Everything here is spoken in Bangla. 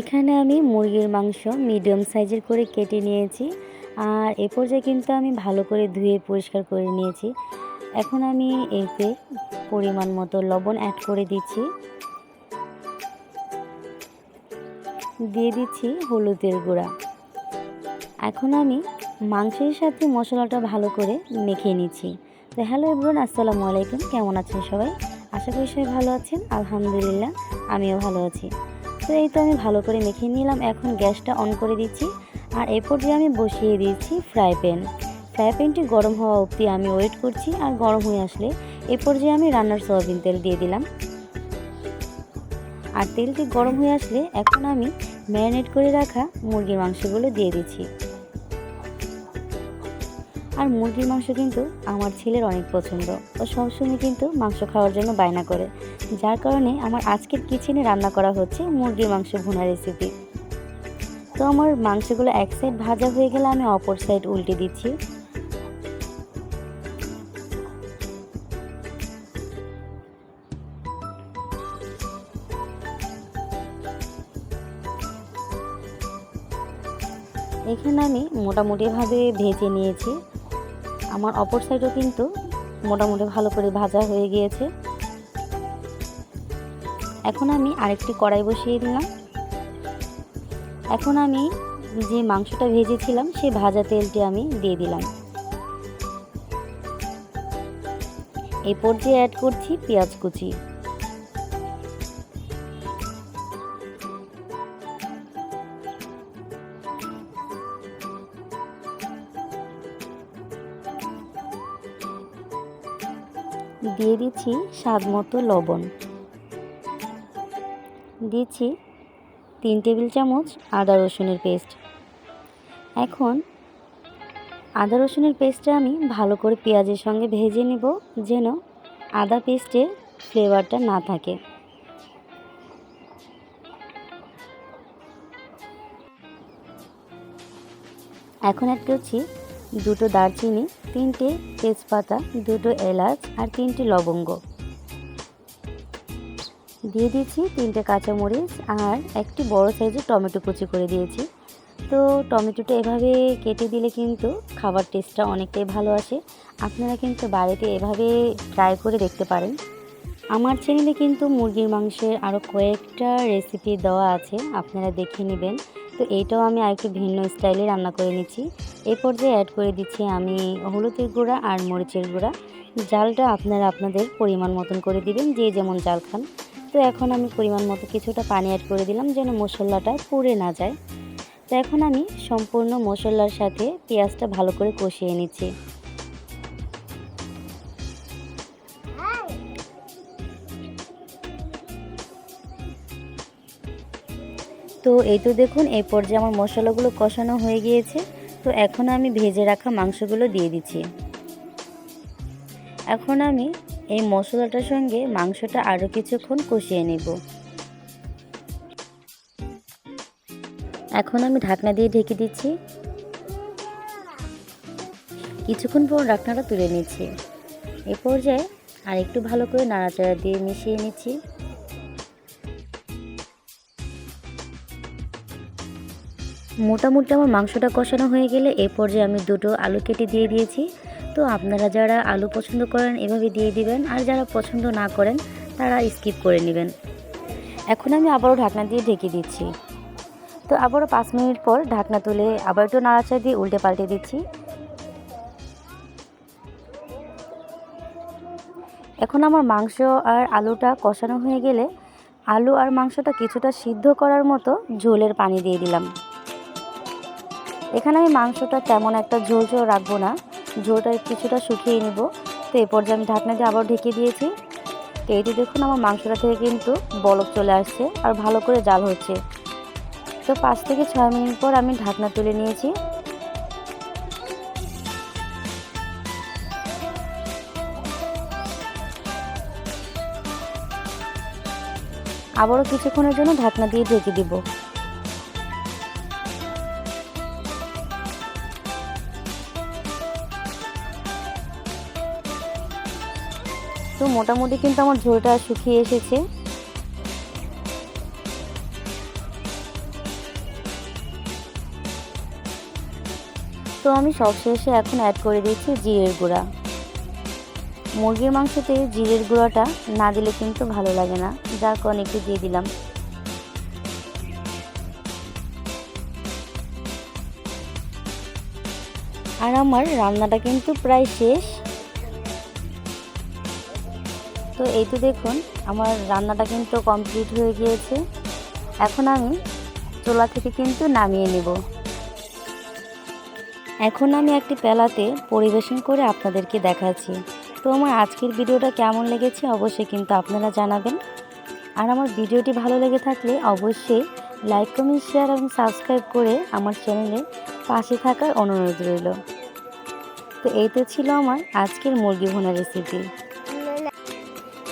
এখানে আমি মুরগির মাংস মিডিয়াম সাইজের করে কেটে নিয়েছি। আর এ পর্যায়ে কিন্তু আমি ভালো করে ধুয়ে পরিষ্কার করে নিয়েছি। এখন আমি এতে পরিমাণ মতো লবণ অ্যাড করে দিচ্ছি। দিয়ে দিচ্ছি হলুদের গুঁড়া। এখন আমি মাংসের সাথে মশলাটা ভালো করে মেখে নিচ্ছি। তো হ্যালো এভরিওয়ান, আসসালামু আলাইকুম। কেমন আছেন সবাই? আশা করি সবাই ভালো আছেন। আলহামদুলিল্লাহ, আমিও ভালো আছি। তো এই তো আমি ভালো করে মেখে নিলাম। এখন গ্যাসটা অন করে দিচ্ছি। আর এরপর পর্যায়ে আমি বসিয়ে দিয়েছি ফ্রাই প্যান। ফ্রাই প্যানটি গরম হওয়া অবধি আমি ওয়েট করছি আর গরম হয়ে আসলে এরপর যে আমি রান্নার সয়াবিন তেল দিয়ে দিলাম। আর তেলটি গরম হয়ে আসলে এখন আমি ম্যারিনেট করে রাখা মুরগির মাংসগুলো দিয়ে দিচ্ছি। আর মুরগির মাংস কিন্তু আমার ছেলের অনেক পছন্দ। ও সবসময় কিন্তু মাংস খাওয়ার জন্য বায়না করে, যার কারণে আমার আজকের কিচেনে রান্না করা হচ্ছে মুরগির মাংস ভুনা রেসিপি তো আমার মাংসগুলো এক সাইড ভাজা হয়ে গেলে আমি অপর সাইড উল্টে দিচ্ছি। এখানে আমি মোটামুটিভাবে ভেজে নিয়েছি। আমার অপর সাইডও কিন্তু মোটামুটি ভালো করে ভাজা হয়ে গিয়েছে। এখন আমি আরেকটি কড়াই বসিয়ে দিলাম। এখন আমি যে মাংসটা ভেজেছিলাম, সেই ভাজা তেলটি আমি দিয়ে দিলাম। এই পর্যায়ে অ্যাড করছি পেঁয়াজ কুচি। দিয়ে দিচ্ছি স্বাদ মতো লবণ। দিচ্ছি তিন টেবিল চামচ আদা রসুনের পেস্ট। এখন আদা রসুনের পেস্টটা আমি ভালো করে পেঁয়াজের সঙ্গে ভেজে নেব যেন আদা পেস্টের ফ্লেভারটা না থাকে। এখন অ্যাড করছি দুটো দারচিনি তিনটে তেজপাতা, দুটো এলাচ আর তিনটে লবঙ্গ। দিয়ে দিয়েছি তিনটে কাঁচামরিচ আর একটি বড় সাইজের টমেটো কুচি করে দিয়েছি। তো টমেটোটা এভাবে কেটে দিলে কিন্তু খাবার টেস্টটা অনেকটাই ভালো আসে। আপনারা কিন্তু বাড়িতে এভাবে ট্রাই করে দেখতে পারেন। আমার চ্যানেলে কিন্তু মুরগির মাংসের আরও কয়েকটা রেসিপি দেওয়া আছে, আপনারা দেখে নেবেন। তো এইটাও আমি আরেকটু ভিন্ন স্টাইলে রান্না করে নিচ্ছি। এই পর্যায়ে অ্যাড করে দিচ্ছি আমি হলুদের গুঁড়া আর মরিচের গুঁড়া। জালটা আপনারা আপনাদের পরিমাণ মতন করে দিবেন, যে যেমন জাল খান। তো এখন আমি পরিমাণ মতো কিছুটা পানি অ্যাড করে দিলাম যেন মশলাটা পুড়ে না যায়। তো এখন আমি সম্পূর্ণ মশলার সাথে পেঁয়াজটা ভালো করে কষিয়ে নিচ্ছি। তো এই তো দেখুন, এই পর্যায়ে আমার মশলাগুলো কষানো হয়ে গিয়েছে। তো এখন আমি ভেজে রাখা মাংসগুলো দিয়ে দিচ্ছি। এখন আমি এই মশলাটার সঙ্গে মাংসটা আরও কিছুক্ষণ কষিয়ে নেব। এখন আমি ঢাকনা দিয়ে ঢেকে দিচ্ছি। কিছুক্ষণ পর ঢাকনাটা তুলে নিচ্ছি। এ পর্যায়ে আর একটু ভালো করে নাড়াচাড়া দিয়ে মিশিয়ে নিচ্ছি। মোটামুটি আমার মাংসটা কষানো হয়ে গেলে এ পর্যায়ে আমি দুটো আলু কেটে দিয়ে দিয়েছি। তো আপনারা যারা আলু পছন্দ করেন, এভাবে দিয়ে দিবেন, আর যারা পছন্দ না করেন, তারা স্কিপ করে নেবেন। এখন আমি আবারও ঢাকনা দিয়ে ঢেকে দিচ্ছি। তো আবারও পাঁচ মিনিট পর ঢাকনা তুলে আবার একটু নাড়াচাড়া দিয়ে উল্টে পাল্টে দিচ্ছি। এখন আমার মাংস আর আলুটা কষানো হয়ে গেলে আলু আর মাংসটা কিছুটা সিদ্ধ করার মতো ঝোলের পানি দিয়ে দিলাম। এখানে আমি মাংসটা তেমন একটা ঝোল ঝোল রাখব না। ঝোলটা কিছুটা শুকিয়ে নেব। তো এই পর্যায়ে আমি ঢাকনা দিয়ে আবার ঢেকে দিয়েছি। তো এইটি দেখুন আমার মাংসটা থেকে কিন্তু বলক চলে আসছে আর ভালো করে জাল হচ্ছে। তো পাঁচ থেকে ছয় মিনিট পর আমি ঢাকনা তুলে নিয়েছি। আবারও কিছুক্ষণের জন্য ঢাকনা দিয়ে ঢেকে দিব। তো মোটামুটি কিন্তু আমার ঝোলটা শুকিয়ে এসেছে। তো আমি সবশেষে এখন অ্যাড করে দিয়েছি জিরের গুঁড়া। মুরগির মাংসতে জিরের গুঁড়াটা না দিলে কিন্তু ভালো লাগে না, যার কারণে একটু দিয়ে দিলাম। আর আমার রান্নাটা কিন্তু প্রায় শেষ। তো এই তো দেখুন, আমার রান্নাটা কিন্তু কমপ্লিট হয়ে গিয়েছে। এখন আমি চোলা থেকে কিন্তু নামিয়ে নেব। এখন আমি একটি পেলাতে পরিবেশন করে আপনাদেরকে দেখাচ্ছি। তো আমার আজকের ভিডিওটা কেমন লেগেছে অবশ্যই কিন্তু আপনারা জানাবেন। আর আমার ভিডিওটি ভালো লেগে থাকলে অবশ্যই লাইক, কমেন্ট শেয়ার এবং সাবস্ক্রাইব করে আমার চ্যানেলে পাশে থাকার অনুরোধ রইল। তো এই তো ছিল আমার আজকের মুরগি ভোনা রেসিপি